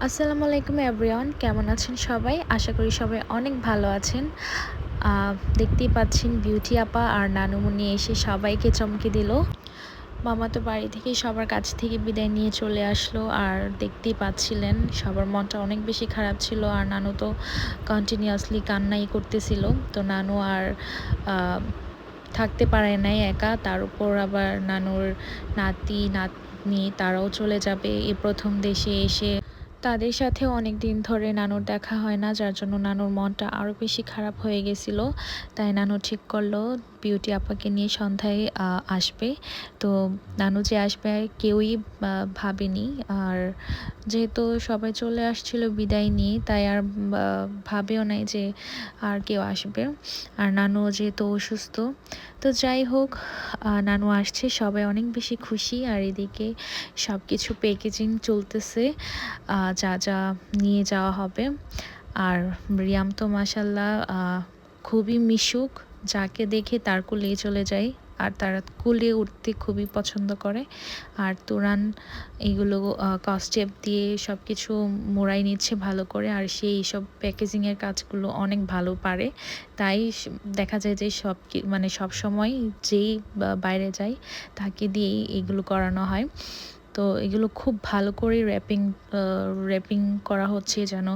আসসালামু আলাইকুম এভরিওয়ান কেমন আছেন সবাই? আশা করি সবাই অনেক ভালো আছেন। আহ, দেখতেই পাচ্ছেন বিউটি আপা আর নানুমণি এসে সবাইকে চমকে দিল। মামা তো বাড়ি থেকে সবার কাছ থেকে বিদায় নিয়ে চলে আসলো আর দেখতেই পাচ্ছিলেন সবার মনটা অনেক বেশি খারাপ ছিল আর নানু তো কন্টিনিউয়াসলি কান্নাই করতেছিল। তো নানু আর থাকতে পারে নাই একা। তার উপর আবার নানুর নাতি, নাতনি তারাও চলে যাবে। এ প্রথম দেশে এসে তাদের সাথে অনেক দিন ধরে নানুর দেখা হয় না, যার জন্য নানুর মনটা আরও বেশি খারাপ হয়ে গেছিল। তাই নানু ঠিক করল, বিউটি আপাকে নিয়ে সন্ধ্যায় আসবে। তো নানু যে আসবে কেউই ভাবেনি। আর যেহেতু সবাই চলে আসছিল বিদায় নিয়ে, তাই আর ভাবেও নাই যে আর কেউ আসবে। আর নানু যেহেতু অসুস্থ, তো যাই হোক নানু আসছে, সবাই অনেক বেশি খুশি। আর এদিকে সব কিছু প্যাকেজিং চলতেছে যা যা নিয়ে যাওয়া হবে। আর রিয়াম তো মাসাল্লাহ খুবই মিশুক। যাকে দেখে তার কুলে চলে যায়, আর তারা কুলে উঠতে খুবই পছন্দ করে। আর তুরান এগুলো কস্টেপ দিয়ে সব কিছু মোড়াই নিচ্ছে ভালো করে, আর সে এইসব প্যাকেজিংয়ের কাজগুলো অনেক ভালো পারে। তাই দেখা যায় যে সব মানে সব সময় যেই বাইরে যায়, তাকে দিয়েই এগুলো করানো হয়। তো এগুলো খুব ভালো করে র্যাপিং র্যাপিং করা হচ্ছে যেন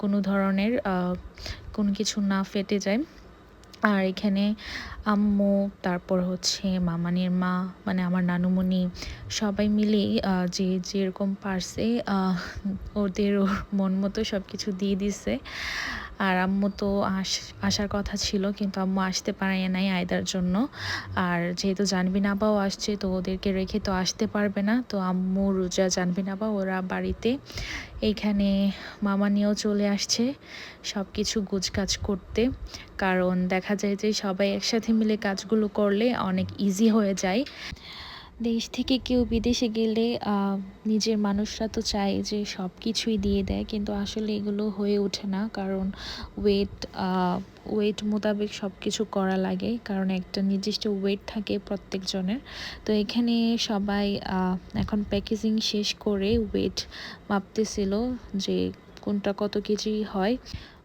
কোনো ধরনের কোনো কিছু না ফেটে যায়। আর এখানে আম্মু, তারপর হচ্ছে মামানির মা মানে আমার নানুমণি, সবাই মিলেই যে যেরকম পারছে ওদের ওর মন মতো সব কিছু দিয়ে দিছে। আর আম্মু তো আস, আসার কথা ছিল কিন্তু আম্মু আসতে পারে নাই আয়দার জন্য। আর যেহেতু জানবিন আবাও আসছে তো ওদেরকে রেখে তো আসতে পারবে না। তো আম্মু, রোজা জানবিন আবা ওরা বাড়িতে। এইখানে মামা নিয়েও চলে আসছে সব কিছু গুজকাজ করতে। কারণ দেখা যায় যে সবাই একসাথে মিলে কাজগুলো করলে অনেক ইজি হয়ে যায়। দেশ থেকে কেউ বিদেশে গেলে নিজের মানুষরা তো চায় যে সব কিছুই দিয়ে দেয়, কিন্তু আসলে এগুলো হয়ে ওঠে না। কারণ ওয়েট ওয়েট মোতাবেক সব কিছু করা লাগে, কারণ একটা নির্দিষ্ট ওয়েট থাকে প্রত্যেকজনের। তো এখানে সবাই এখন প্যাকেজিং শেষ করে ওয়েট মাপতেছিল যে কোনটা কত কেজি হয়।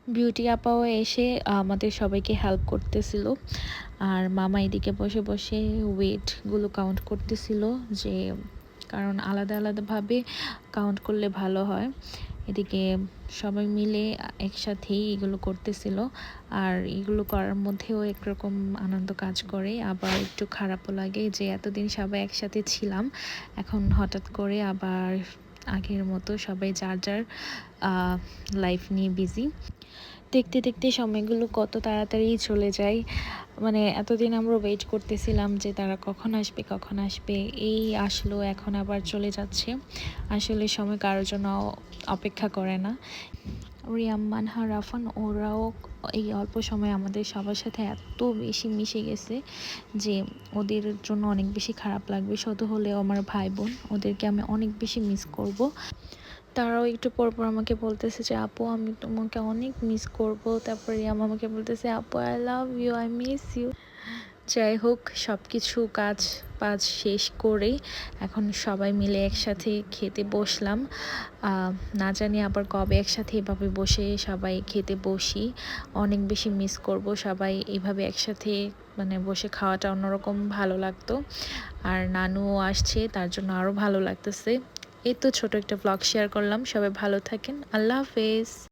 বিউটি আপাও এসে আমাদের সবাইকে হেল্প করতেছিল। আর মামা এদিকে বসে বসে ওয়েটগুলো কাউন্ট করতেছিল যে, কারণ আলাদা আলাদাভাবে কাউন্ট করলে ভালো হয়। এদিকে সবাই মিলে একসাথেই এগুলো করতেছিল। আর এগুলো করার মধ্যেও একরকম আনন্দ কাজ করে। আবার একটু খারাপও লাগে যে, এতদিন সবাই একসাথে ছিলাম। এখন হঠাৎ করে আবার আগের মতো সবাই যার যার লাইফ নিয়ে বিজি দেখতে দেখতে সময়গুলো কত তাড়াতাড়ি চলে যায়। মানে এতদিন আমরা ওয়েট করতেছিলাম যে তারা কখন আসবে কখন আসবে, এই আসলো, এখন আবার চলে যাচ্ছে। আসলে সময় কারোর জন্য অপেক্ষা করে না। রিয়াম, মানহা, রাফান, ওরাও এই অল্প সময় আমাদের সবার সাথে এত বেশি মিশে গেছে যে ওদের জন্য অনেক বেশি খারাপ লাগবে। শত হলেও আমার ভাই বোন, ওদেরকে আমি অনেক বেশি মিস করব। তারাও একটু পর পর আমাকে বলতেছে যে, আপু, আমি তোমাকে অনেক মিস করব। তারপরে রিয়াম আমাকে বলতেছে, আপু I love you I miss you যাই হোক সব কিছু কাজ বাজ শেষ করে এখন সবাই মিলে একসাথে খেতে বসলাম। না জানি আবার কবে একসাথে এভাবে বসে সবাই খেতে বসি। অনেক বেশি মিস করব সবাই। এভাবে একসাথে মানে বসে খাওয়াটা অন্যরকম ভালো লাগতো। আর নানুও আসছে, তার জন্য আরও ভালো লাগতেছে। এই তো ছোট একটা ব্লগ শেয়ার করলাম সবাই ভালো থাকেন আল্লাহ হাফেজ।